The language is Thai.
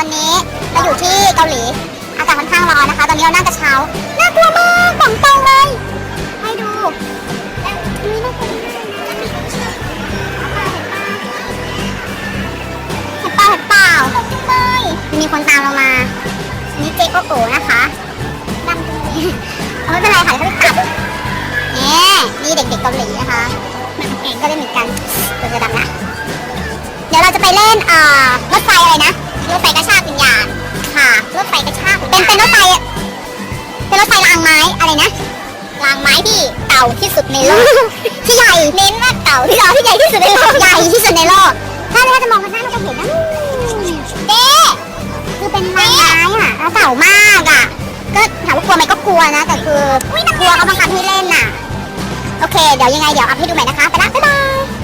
ตอนนี้เราอยู่ที่เกาหลี อากาศค่อนข้างร้อนนะคะ ตอนนี้เรานั่งกระเช้า น่ากลัวมากบอกตรงเลย ให้ดูอุ๊ยน่ากลัวมากนะเห็นเปล่าเห็นเปล่าตกจังเลยมีคนตามเรามานนี้เจ๊โกโก้นะคะดำจังเลยเอาไม่เป็นไรค่ะเดี๋ยวเขาไปตัดเนี่นี่เด็กๆเกาหลีนะคะมันเองก็เล่นเหมือนกันตัวจะดำนะ เดี๋ยวเราจะไปเล่นอ่อ รถไฟอะไรนะรถไฟกระชากวิญญาณค่ะรถไฟกระชากเป็นเป็นรถไฟเป็นรถไฟรางไม้อะไรนะรางไม้ที่เก่าที่สุดในโลกที่ใหญ่เน้นว่าเก่าที่เราที่ใหญ่ที่สุดในโลกใหญ่ที่สุดในโลกถ้าถ้าจะมองกันหน้าเราจะเห็นนะเด้คือเป็นรางไม้อะแล้วเก่ามากอะก็ถามว่ากลัวไหมก็กลัวนะแต่คือกลัวเขาบังคับให้เล่นน่ะโอเค เดี๋ยวยังไงเดี๋ยวอัพให้ดูใหม่นะคะไปละบ๊ายบาย